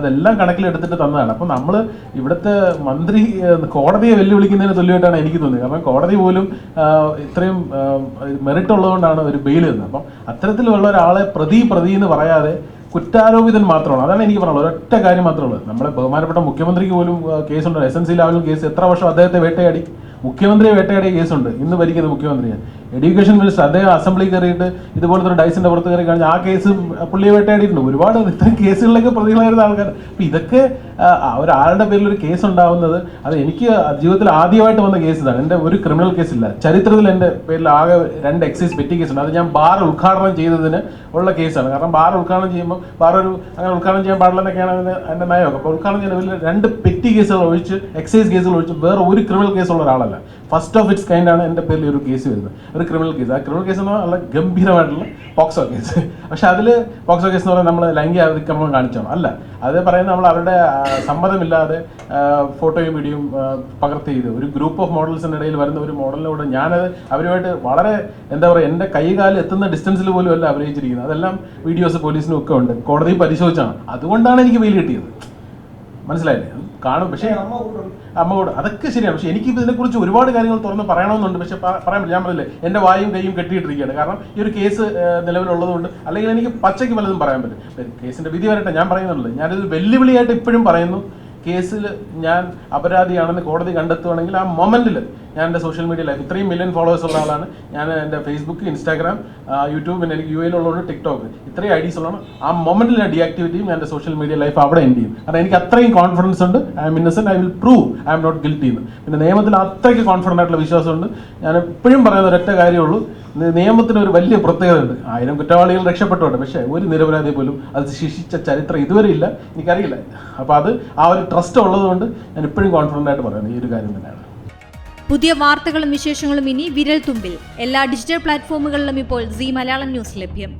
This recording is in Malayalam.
അതെല്ലാം കണക്കിലെടുത്തിട്ട് തന്നതാണ്. അപ്പം നമ്മൾ ഇവിടുത്തെ മന്ത്രി കോടതിയെ വെല്ലുവിളിക്കുന്നതിന് തുല്യമായിട്ടാണ് എനിക്ക് തോന്നിയത്. കാരണം കോടതി പോലും ഇത്രയും മെറിറ്റ് ഉള്ളതുകൊണ്ടാണ് ഒരു ബെയിൽ തന്നത്. അപ്പം അത്തരത്തിലുള്ള ഒരാളെ പ്രതി പ്രതി എന്ന് പറയാതെ കുറ്റാരോപിതൻ മാത്രമാണ്. അതാണ് എനിക്ക് പറയാനുള്ളത്. ഒരൊറ്റ കാര്യം മാത്രമേ ഉള്ളൂ. നമ്മുടെ ബഹുമാനപ്പെട്ട മുഖ്യമന്ത്രിക്ക് പോലും കേസുണ്ട്. എസ് എൻ സി ലാവലും കേസ് എത്ര വർഷം അദ്ദേഹത്തെ വേട്ടയാടി? മുഖ്യമന്ത്രിയെ വേട്ടയാടിയ കേസുണ്ട്. ഇന്ന് ഭരിക്കുന്ന മുഖ്യമന്ത്രിയെ എഡ്യൂക്കേഷൻ മിനിസ്റ്റർ അദ്ദേഹം അസംബ്ലി കയറിയിട്ട് ഇതുപോലത്തെ ഒരു ഡൈസിന്റെ പുറത്ത് കയറി കഴിഞ്ഞാൽ ആ കേസ് പുള്ളിയെ വേട്ടയാടിയിട്ടുണ്ട്. ഒരുപാട് ഇത്തരം കേസുകളിലൊക്കെ പ്രതികളായിരുന്ന ആൾക്കാർ അപ്പൊ ഇതൊക്കെ ഒരാളുടെ പേരിൽ ഒരു കേസ് ഉണ്ടാവുന്നത് അത് എനിക്ക് ജീവിതത്തിൽ ആദ്യമായിട്ട് വന്ന കേസ് ഇതാണ്. എന്റെ ഒരു ക്രിമിനൽ കേസില്ല ചരിത്രത്തിൽ എന്റെ പേരിൽ ആകെ രണ്ട് എക്സൈസ് പെറ്റി കേസുണ്ട് അത് ഞാൻ ബാർ ഉദ്ഘാടനം ചെയ്തതിന് ഉള്ള കേസാണ് കാരണം ബാർ ഉദ്ഘാടനം ചെയ്യുമ്പോൾ ബാർ ഒരു അങ്ങനെ ഉദ്ഘാടനം ചെയ്യാൻ പാടില്ലെന്നൊക്കെയാണ് അതിന്റെ എന്റെ നയമൊക്കെ അപ്പോൾ ഉദ്ഘാടനം ചെയ്യുന്ന പേരിൽ രണ്ട് പെറ്റി കേസുകൾ ഒഴിച്ച് എക്സൈസ് കേസുകൾ ഒഴിച്ച് വേറെ ഒരു ക്രിമിനൽ കേസുള്ള ഒരാളല്ല. ഫസ്റ്റ് ഓഫ് ഇറ്റ്സ് കൈൻഡാണ് എന്റെ പേരിൽ ഒരു കേസ് വരുന്നത്. ഒരു ക്രിമിനൽ കേസ് ആ ക്രിമിനൽ കേസ് എന്ന് പറഞ്ഞാൽ ഗംഭീരമായിട്ടുള്ള പോക്സോ കേസ്. പക്ഷെ അതിൽ പോക്സോ കേസ് എന്ന് പറഞ്ഞാൽ നമ്മൾ ലൈംഗിക അതിക്രമം കാണിച്ചാണ് അല്ല അത് പറയുന്നത് നമ്മൾ അവരുടെ സമ്മതമില്ലാതെ ഫോട്ടോയും വീഡിയോയും പകർത്തി ചെയ്ത്. ഒരു ഗ്രൂപ്പ് ഓഫ് മോഡൽസിന്റെ ഇടയിൽ വരുന്ന ഒരു മോഡലിലൂടെ ഞാനത് അവരുമായിട്ട് വളരെ എന്താ പറയുക എന്റെ കൈകാൽ എത്തുന്ന ഡിസ്റ്റൻസിൽ പോലും അല്ല അഭിനയിച്ചിരിക്കുന്നത് അതെല്ലാം വീഡിയോസ് പോലീസിനും ഒക്കെ ഉണ്ട്. കോടതി പരിശോധിച്ചാണ്. അതുകൊണ്ടാണ് എനിക്ക് വെയിൽ കിട്ടിയത്. മനസ്സിലായില്ലേ? കാണും. പക്ഷേ അമ്മ കൂടെ അതൊക്കെ ശരിയാണ് പക്ഷെ എനിക്ക് ഇതിനെക്കുറിച്ച് ഒരുപാട് കാര്യങ്ങൾ തുറന്ന് പറയണമെന്നുണ്ട്. പക്ഷെ പറയാൻ പറ്റില്ല. ഞാൻ പറഞ്ഞില്ലേ എന്റെ വായും കൈയും കെട്ടിയിട്ടിരിക്കുകയാണ്. കാരണം ഈ ഒരു കേസ് നിലവിലുള്ളതുകൊണ്ട് അല്ലെങ്കിൽ എനിക്ക് പച്ചയ്ക്ക് പലതും പറയാൻ പറ്റും. കേസിന്റെ വിധി വരട്ടെ. ഞാൻ പറയുന്നുള്ളൂ ഞാനിത് വെല്ലുവിളിയായിട്ട് ഇപ്പോഴും പറയുന്നു. കേസിൽ ഞാൻ അപരാധിയാണെന്ന് കോടതി കണ്ടെത്തുവാണെങ്കിൽ ആ മൊമെന്റിൽ ഞാൻ എന്റെ സോഷ്യൽ മീഡിയ ലൈഫ് ഇത്രയും മില്യൺ ഫോളോവേഴ്സ് ഉള്ള ആളാണ്. ഞാൻ എന്റെ ഫേസ്ബുക്ക് ഇൻസ്റ്റാഗ്രാം യൂട്യൂബ് പിന്നെ എനിക്ക് യു എയിലുള്ളതുകൊണ്ട് ടിക്ടോക്ക് ഇത്രയും ഐ ഡീസ് ഉള്ളതാണ് ആ മൊമെന്റിൽ ഞാൻ ഡീആക്ടിവേറ്റ് ചെയ്യും എന്റെ സോഷ്യൽ മീഡിയ ലൈഫ് അവിടെ എൻഡ് ചെയ്യും. കാരണം എനിക്ക് അത്രയും കോൺഫിഡൻസ് ഉണ്ട്. I'm innocent I will prove I'm not guilty എന്ന്. പിന്നെ നിയമത്തിൽ അത്രയ്ക്ക് കോൺഫിഡന്റ് ആയിട്ടുള്ള വിശ്വാസമുണ്ട് ഞാൻ എപ്പോഴും പറയുന്ന ഒരൊറ്റ കാര്യമുള്ളൂ നിയമത്തിന് ഒരു വലിയ പ്രത്യേകത ഉണ്ട്. ആയിരം കുറ്റവാളികൾ രക്ഷപ്പെട്ടുണ്ട് പക്ഷേ ഒരു നിരപരാധി പോലും അത് ശിക്ഷിച്ച ചരിത്രം ഇതുവരെ ഇല്ല. എനിക്കറിയില്ല. അപ്പോൾ അത് ആ ഒരു ട്രസ്റ്റ് ഉള്ളതുകൊണ്ട് ഞാൻ ഇപ്പോഴും കോൺഫിഡന്റ് ആയിട്ട് പറയുന്നത് ഈ ഒരു കാര്യം തന്നെയാണ്. പുതിയ വാർത്തകളും വിശേഷങ്ങളും ഇനി വിരൽ തുമ്പിൽ എല്ലാ ഡിജിറ്റൽ പ്ലാറ്റ്ഫോമുകളിലും ഇപ്പോൾ സി മലയാളം ന്യൂസ് ലഭ്യം.